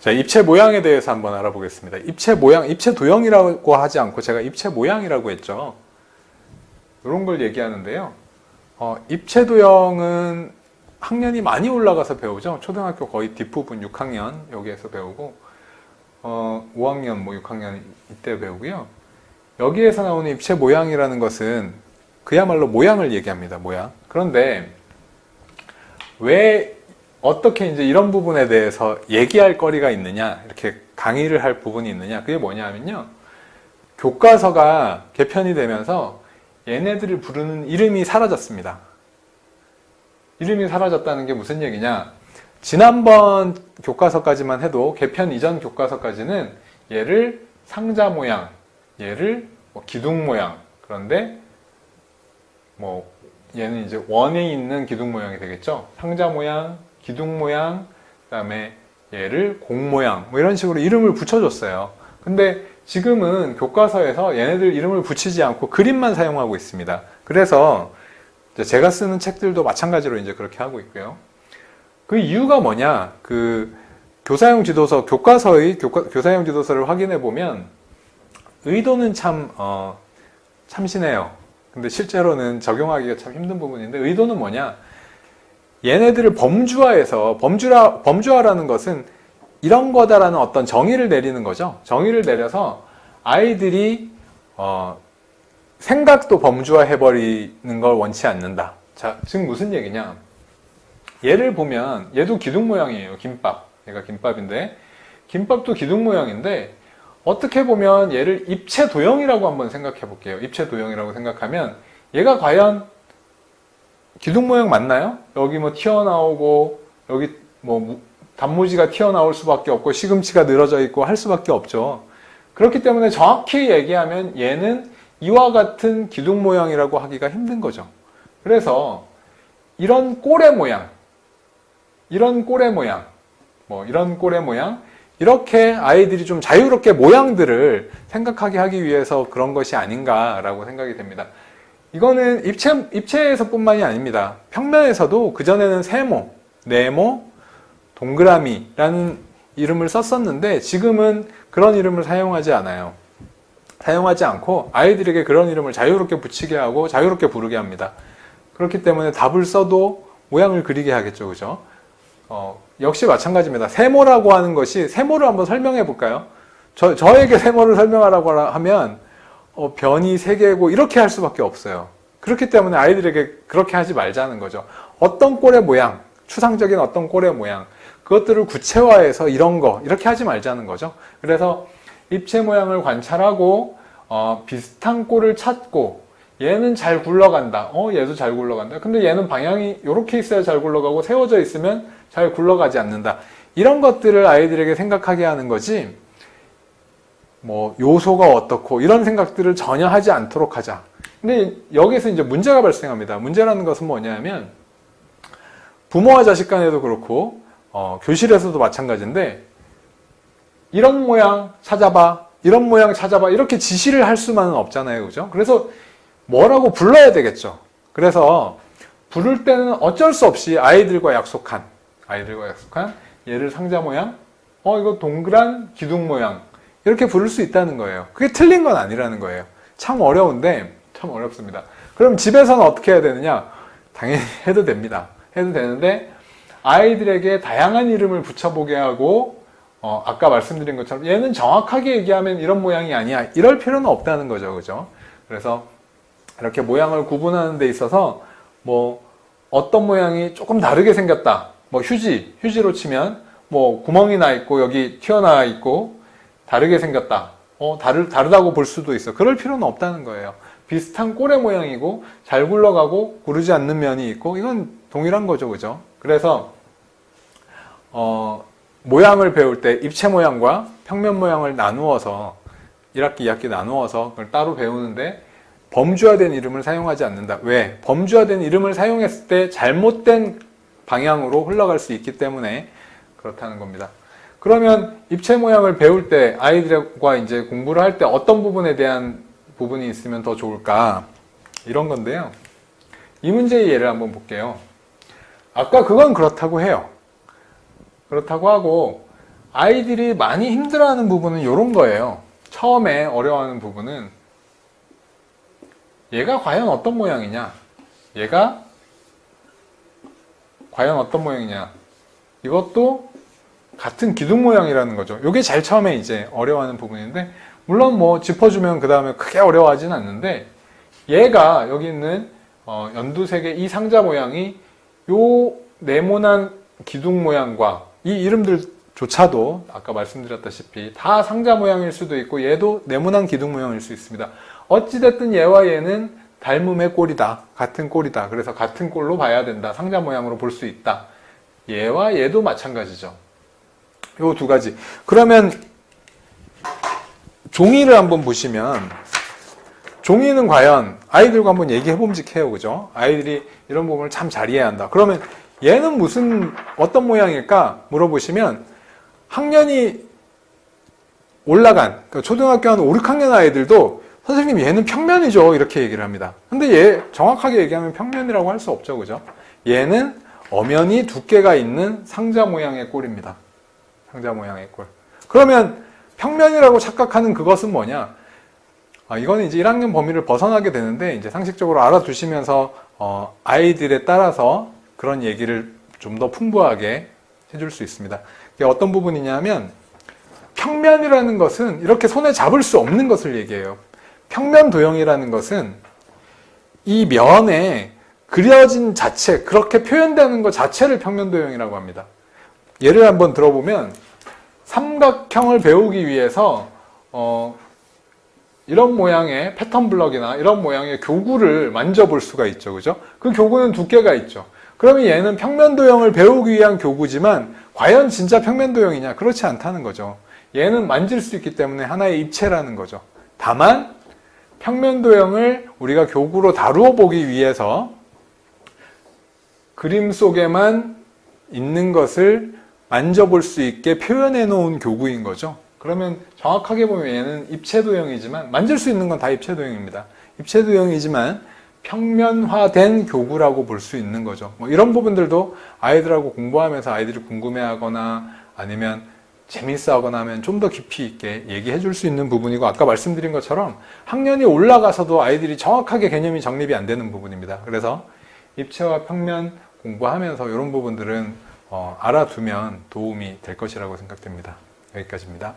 자, 입체 모양에 대해서 한번 알아보겠습니다. 입체 모양, 입체 도형이라고 하지 않고 제가 입체 모양이라고 했죠. 이런 걸 얘기하는데요. 어, 입체 도형은 학년이 많이 올라가서 배우죠. 초등학교 거의 뒷부분 6학년 여기에서 배우고 어, 5학년 뭐 6학년 이때 배우고요. 여기에서 나오는 입체 모양이라는 것은 그야말로 모양을 얘기합니다. 모양. 그런데 왜 어떻게 이제 이런 부분에 대해서 얘기할 거리가 있느냐, 이렇게 강의를 할 부분이 있느냐, 그게 뭐냐면요. 교과서가 개편이 되면서 얘네들을 부르는 이름이 사라졌습니다. 이름이 사라졌다는 게 무슨 얘기냐? 지난번 교과서까지만 해도 개편 이전 교과서까지는 얘를 상자 모양, 얘를 뭐 기둥 모양, 그런데 뭐 얘는 이제 원에 있는 기둥 모양이 되겠죠. 상자 모양, 기둥 모양, 그다음에 얘를 공 모양, 뭐 이런 식으로 이름을 붙여줬어요. 근데 지금은 교과서에서 얘네들 이름을 붙이지 않고 그림만 사용하고 있습니다. 그래서 제가 쓰는 책들도 마찬가지로 이제 그렇게 하고 있고요. 그 이유가 뭐냐? 그 교사용 지도서, 교과서의 교과, 교사용 지도서를 확인해 보면 의도는 참, 어, 참신해요. 근데 실제로는 적용하기가 참 힘든 부분인데 의도는 뭐냐? 얘네들을 범주화해서 범주화 범주화라는 것은 이런 거다라는 어떤 정의를 내리는 거죠. 정의를 내려서 아이들이 어, 생각도 범주화해 버리는 걸 원치 않는다. 자, 지금 무슨 얘기냐? 얘를 보면 얘도 기둥 모양이에요. 김밥. 얘가 김밥인데 김밥도 기둥 모양인데 어떻게 보면 얘를 입체 도형이라고 한번 생각해 볼게요. 입체 도형이라고 생각하면 얘가 과연 기둥 모양 맞나요? 여기 뭐 튀어나오고 여기 뭐 무- 단무지가 튀어나올 수밖에 없고 시금치가 늘어져 있고 할 수밖에 없죠. 그렇기 때문에 정확히 얘기하면 얘는 이와 같은 기둥 모양이라고 하기가 힘든 거죠. 그래서 이런 꼬레 모양, 이런 꼬레 모양, 뭐 이런 꼬레 모양, 이렇게 아이들이 좀 자유롭게 모양들을 생각하게 하기 위해서 그런 것이 아닌가라고 생각이 됩니다. 이거는 입체, 입체에서뿐만이 아닙니다. 평면에서도 그전에는 세모, 네모, 동그라미라는 이름을 썼었는데 지금은 그런 이름을 사용하지 않아요. 사용하지 않고 아이들에게 그런 이름을 자유롭게 붙이게 하고 자유롭게 부르게 합니다. 그렇기 때문에 답을 써도 모양을 그리게 하겠죠. 그죠? 어, 역시 마찬가지입니다. 세모라고 하는 것이 세모를 한번 설명해 볼까요? 저, 저에게 세모를 설명하라고 하면 어, 변이 세 개고 이렇게 할 수밖에 없어요. 그렇기 때문에 아이들에게 그렇게 하지 말자는 거죠. 어떤 꼴의 모양, 추상적인 어떤 꼴의 모양, 그것들을 구체화해서 이런 거 이렇게 하지 말자는 거죠. 그래서 입체 모양을 관찰하고 어, 비슷한 꼴을 찾고 얘는 잘 굴러간다. 어, 얘도 잘 굴러간다. 근데 얘는 방향이 이렇게 있어야 잘 굴러가고 세워져 있으면 잘 굴러가지 않는다. 이런 것들을 아이들에게 생각하게 하는 거지. 뭐 요소가 어떻고 이런 생각들을 전혀 하지 않도록 하자. 근데 여기서 이제 문제가 발생합니다. 문제라는 것은 뭐냐면 부모와 자식 간에도 그렇고 어, 교실에서도 마찬가지인데 이런 모양 찾아봐, 이런 모양 찾아봐 이렇게 지시를 할 수만은 없잖아요, 그죠? 그래서 뭐라고 불러야 되겠죠. 그래서 부를 때는 어쩔 수 없이 아이들과 약속한 아이들과 약속한 얘를 상자 모양, 어 이거 동그란 기둥 모양 이렇게 부를 수 있다는 거예요. 그게 틀린 건 아니라는 거예요. 참 어려운데 참 어렵습니다. 그럼 집에서는 어떻게 해야 되느냐? 당연히 해도 됩니다. 해도 되는데 아이들에게 다양한 이름을 붙여보게 하고 어, 아까 말씀드린 것처럼 얘는 정확하게 얘기하면 이런 모양이 아니야. 이럴 필요는 없다는 거죠. 그죠? 그래서 이렇게 모양을 구분하는 데 있어서 뭐 어떤 모양이 조금 다르게 생겼다. 뭐 휴지, 휴지로 치면 뭐 구멍이 나 있고 여기 튀어나와 있고 다르게 생겼다. 어, 다르, 다르다고 볼 수도 있어. 그럴 필요는 없다는 거예요. 비슷한 꼬레 모양이고 잘 굴러가고 구르지 않는 면이 있고 이건 동일한 거죠. 그죠? 그래서 어, 모양을 배울 때 입체 모양과 평면 모양을 나누어서 1학기, 2학기 나누어서 그걸 따로 배우는데 범주화된 이름을 사용하지 않는다. 왜? 범주화된 이름을 사용했을 때 잘못된 방향으로 흘러갈 수 있기 때문에 그렇다는 겁니다. 그러면 입체 모양을 배울 때 아이들과 이제 공부를 할 때 어떤 부분에 대한 부분이 있으면 더 좋을까? 이런 건데요. 이 문제의 예를 한번 볼게요. 아까 그건 그렇다고 해요. 그렇다고 하고 아이들이 많이 힘들어하는 부분은 이런 거예요. 처음에 어려워하는 부분은 얘가 과연 어떤 모양이냐? 얘가 과연 어떤 모양이냐? 이것도 같은 기둥 모양이라는 거죠. 이게 제일 처음에 이제 어려워하는 부분인데 물론 뭐 짚어주면 그 다음에 크게 어려워하진 않는데 얘가 여기 있는 어, 연두색의 이 상자 모양이 요 네모난 기둥 모양과 이 이름들조차도 아까 말씀드렸다시피 다 상자 모양일 수도 있고 얘도 네모난 기둥 모양일 수 있습니다. 어찌됐든 얘와 얘는 닮음의 꼴이다. 같은 꼴이다. 그래서 같은 꼴로 봐야 된다. 상자 모양으로 볼 수 있다. 얘와 얘도 마찬가지죠. 요 두 가지. 그러면 종이를 한번 보시면 종이는 과연 아이들과 한번 얘기해 봄직해요. 그죠? 아이들이 이런 부분을 참 잘 이해해야 한다. 그러면 얘는 무슨 어떤 모양일까 물어보시면 학년이 올라간 그러니까 초등학교 한 5, 6학년 아이들도 선생님 얘는 평면이죠 이렇게 얘기를 합니다. 근데 얘 정확하게 얘기하면 평면이라고 할 수 없죠, 그죠? 얘는 엄연히 두께가 있는 상자 모양의 꼴입니다. 상자 모양의 꼴. 그러면 평면이라고 착각하는 그것은 뭐냐? 아, 이거는 이제 1학년 범위를 벗어나게 되는데 이제 상식적으로 알아두시면서 어, 아이들에 따라서 그런 얘기를 좀 더 풍부하게 해줄 수 있습니다. 이게 어떤 부분이냐면 평면이라는 것은 이렇게 손에 잡을 수 없는 것을 얘기해요. 평면 도형이라는 것은 이 면에 그려진 자체, 그렇게 표현되는 것 자체를 평면 도형이라고 합니다. 예를 한번 들어보면 삼각형을 배우기 위해서 어, 이런 모양의 패턴 블럭이나 이런 모양의 교구를 만져볼 수가 있죠. 그죠? 그 교구는 두께가 있죠. 그러면 얘는 평면 도형을 배우기 위한 교구지만 과연 진짜 평면 도형이냐? 그렇지 않다는 거죠. 얘는 만질 수 있기 때문에 하나의 입체라는 거죠. 다만 평면 도형을 우리가 교구로 다루어 보기 위해서 그림 속에만 있는 것을 만져볼 수 있게 표현해 놓은 교구인 거죠. 그러면 정확하게 보면 얘는 입체 도형이지만 만질 수 있는 건 다 입체 도형입니다. 입체 도형이지만 평면화된 교구라고 볼 수 있는 거죠. 뭐 이런 부분들도 아이들하고 공부하면서 아이들이 궁금해하거나 아니면 재밌어 하거나 하면 좀 더 깊이 있게 얘기해 줄 수 있는 부분이고 아까 말씀드린 것처럼 학년이 올라가서도 아이들이 정확하게 개념이 정립이 안 되는 부분입니다. 그래서 입체와 평면 공부하면서 이런 부분들은 어, 알아두면 도움이 될 것이라고 생각됩니다. 여기까지입니다.